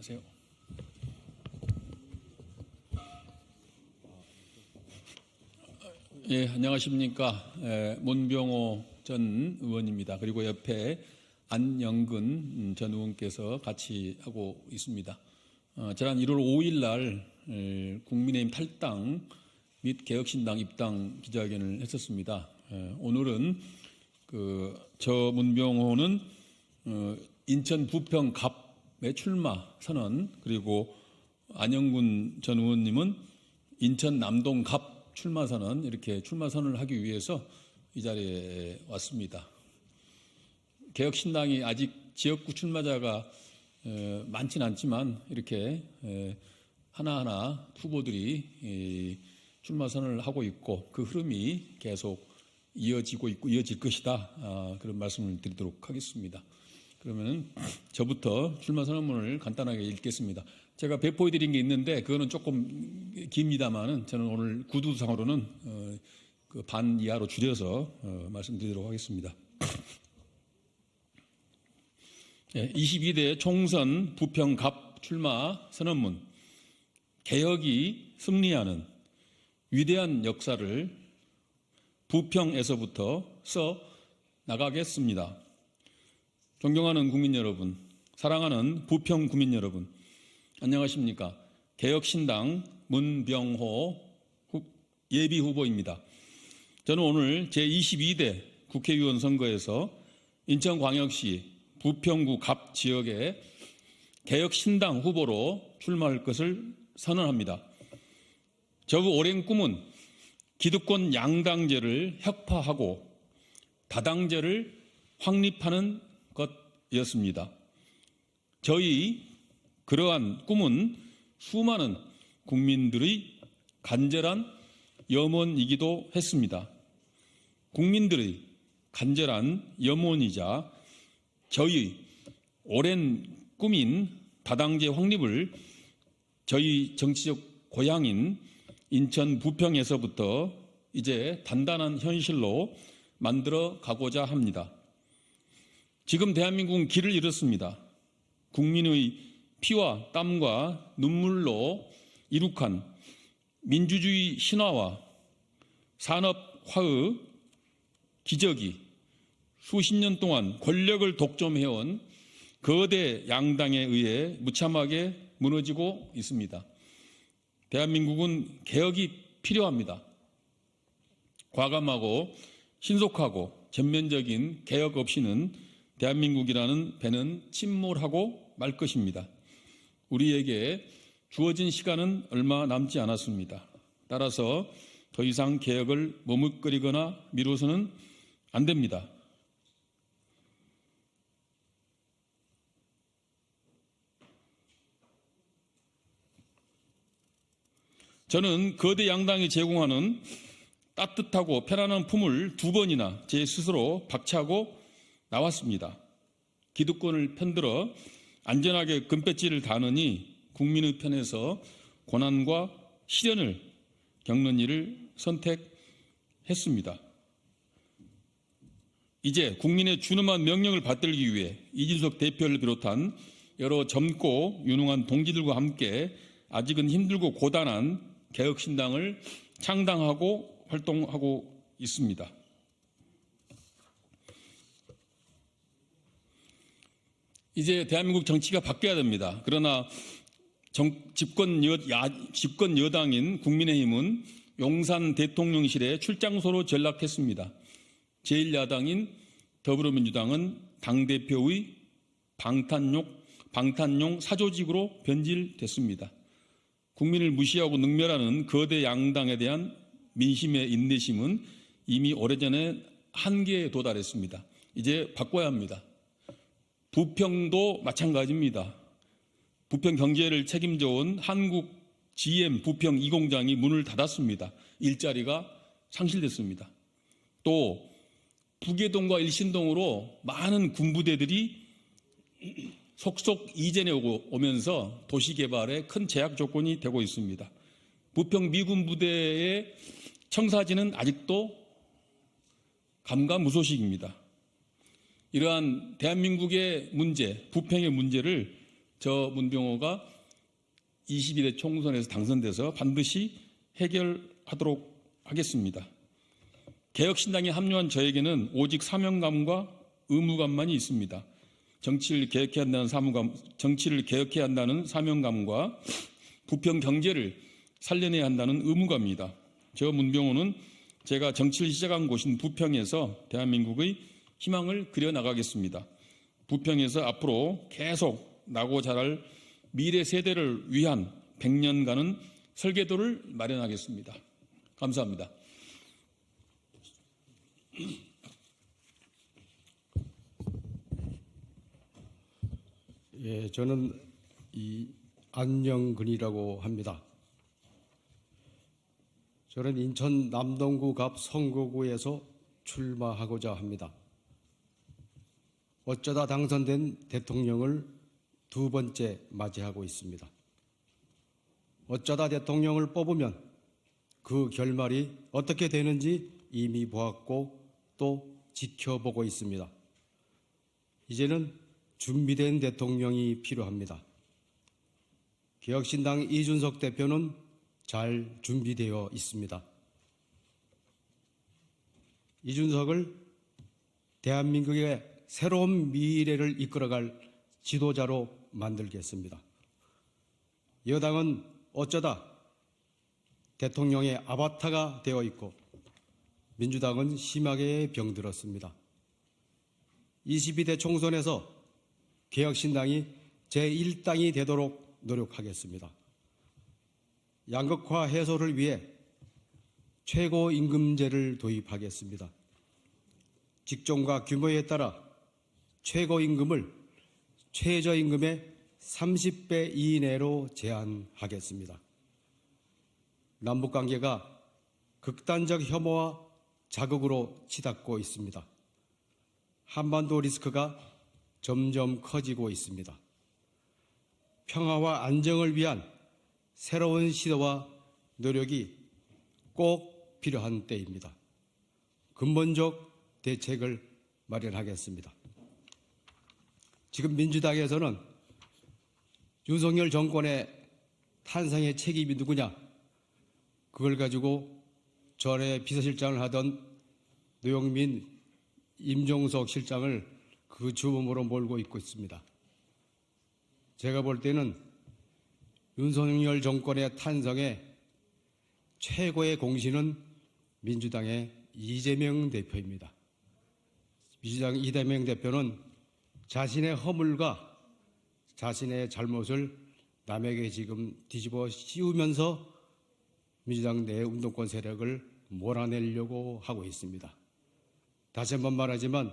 안녕하세요. 예, 안녕하십니까. 에, 문병호 전 의원입니다. 그리고 옆에 안영근 전 의원께서 같이 하고 있습니다. 어, 지난 1월 5일 날 에, 국민의힘 탈당 및 개혁신당 입당 기자회견을 했었습니다. 에, 오늘은 그 저 문병호는 어, 인천 부평 갑 의 출마 선언 그리고 안영군 전 의원님은 인천 남동 갑 출마 선언 이렇게 출마 선언을 하기 위해서 이 자리에 왔습니다. 개혁신당이 아직 지역구 출마자가 에, 많지는 않지만 이렇게 에, 하나하나 후보들이 이, 출마 선언을 하고 있고 그 흐름이 계속 이어지고 있고 이어질 것이다 아, 그런 말씀을 드리도록 하겠습니다. 그러면은 저부터 출마 선언문을 간단하게 읽겠습니다. 제가 배포해 드린 게 있는데 그거는 조금 깁니다만은 저는 오늘 구두상으로는 어, 그 반 이하로 줄여서 어, 말씀드리도록 하겠습니다. 예, 22대 총선 부평 갑 출마 선언문 개혁이 승리하는 위대한 역사를 부평에서부터 써 나가겠습니다. 존경하는 국민 여러분, 사랑하는 부평 국민 여러분, 안녕하십니까? 개혁신당 문병호 후- 예비 후보입니다. 저는 오늘 제22대 국회의원 선거에서 인천광역시 부평구 갑 지역에 개혁신당 후보로 출마할 것을 선언합니다. 저의 오랜 꿈은 기득권 양당제를 혁파하고 다당제를 확립하는 것이었습니다. 저희 그러한 꿈은 수많은 국민들의 간절한 염원이기도 했습니다. 국민들의 간절한 염원이자 저희 오랜 꿈인 다당제 확립을 저희 정치적 고향인 인천 부평에서부터 이제 단단한 현실로 만들어 가고자 합니다. 지금 대한민국은 길을 잃었습니다. 국민의 피와 땀과 눈물로 이룩한 민주주의 신화와 산업화의 기적이 수십 년 동안 권력을 독점해온 거대 양당에 의해 무참하게 무너지고 있습니다. 대한민국은 개혁이 필요합니다. 과감하고 신속하고 전면적인 개혁 없이는 대한민국이라는 배는 침몰하고 말 것입니다. 우리에게 주어진 시간은 얼마 남지 않았습니다. 따라서 더 이상 개혁을 머뭇거리거나 미뤄서는 안 됩니다. 저는 거대 양당이 제공하는 따뜻하고 편안한 품을 두 번이나 제 스스로 박차고 나왔습니다. 기득권을 편들어 안전하게 금배지를 다느니 국민의 편에서 고난과 시련을 겪는 일을 선택했습니다. 이제 국민의 준엄한 명령을 받들기 위해 이준석 대표를 비롯한 여러 젊고 유능한 동지들과 함께 아직은 힘들고 고단한 개혁신당을 창당하고 활동하고 있습니다. 이제 대한민국 정치가 바뀌어야 됩니다. 그러나 정, 집권, 여, 야, 집권 여당인 국민의힘은 용산 대통령실에 출장소로 전락했습니다. 제1야당인 더불어민주당은 당대표의 방탄용, 방탄용 사조직으로 변질됐습니다. 국민을 무시하고 능멸하는 거대 양당에 대한 민심의 인내심은 이미 오래전에 한계에 도달했습니다. 이제 바꿔야 합니다. 부평도 마찬가지입니다. 부평 경제를 책임져 온 한국 GM 부평 2공장이 문을 닫았습니다. 일자리가 상실됐습니다. 또 북예동과 일신동으로 많은 군부대들이 속속 이전해 오고 오면서 도시 개발에 큰 제약 조건이 되고 있습니다. 부평 미군 부대의 청사진은 아직도 감감무소식입니다. 이러한 대한민국의 문제, 부평의 문제를 저 문병호가 22대 총선에서 당선돼서 반드시 해결하도록 하겠습니다. 개혁신당에 합류한 저에게는 오직 사명감과 의무감만이 있습니다. 정치를 개혁해야 한다는 사무감, 정치를 개혁해야 한다는 사명감과 부평 경제를 살려내야 한다는 의무감입니다. 저 문병호는 제가 정치를 시작한 곳인 부평에서 대한민국의 희망을 그려 나가겠습니다. 부평에서 앞으로 계속 나고 자랄 미래 세대를 위한 100년간은 설계도를 마련하겠습니다. 감사합니다. 예, 저는 이 안영근이라고 합니다. 저는 인천 남동구 갑 성거구에서 출마하고자 합니다. 어쩌다 당선된 대통령을 두 번째 맞이하고 있습니다. 어쩌다 대통령을 뽑으면 그 결말이 어떻게 되는지 이미 보았고 또 지켜보고 있습니다. 이제는 준비된 대통령이 필요합니다. 개혁신당 이준석 대표는 잘 준비되어 있습니다. 이준석을 대한민국의 새로운 미래를 이끌어갈 지도자로 만들겠습니다. 여당은 어쩌다 대통령의 아바타가 되어 있고 민주당은 심하게 병들었습니다. 22대 총선에서 개혁신당이 제1당이 되도록 노력하겠습니다. 양극화 해소를 위해 최고임금제를 도입하겠습니다. 직종과 규모에 따라 최고임금을 최저임금의 30배 이내로 제한하겠습니다. 남북관계가 극단적 혐오와 자극으로 치닫고 있습니다. 한반도 리스크가 점점 커지고 있습니다. 평화와 안정을 위한 새로운 시도와 노력이 꼭 필요한 때입니다. 근본적 대책을 마련하겠습니다. 지금 민주당에서는 윤석열 정권의 탄생의 책임이 누구냐? 그걸 가지고 전에 비서실장을 하던 노영민, 임종석 실장을 그 주범으로 몰고 있고 있습니다. 제가 볼 때는 윤석열 정권의 탄생에 최고의 공신은 민주당의 이재명 대표입니다. 민주당 이재명 대표는 자신의 허물과 자신의 잘못을 남에게 지금 뒤집어 씌우면서 민주당 내 운동권 세력을 몰아내려고 하고 있습니다. 다시 한번 말하지만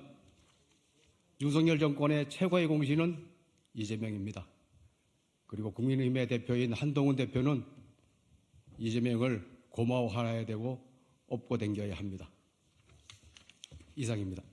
윤석열 정권의 최고의 공신은 이재명입니다. 그리고 국민의힘의 대표인 한동훈 대표는 이재명을 고마워해야 되고 업고 댕겨야 합니다. 이상입니다.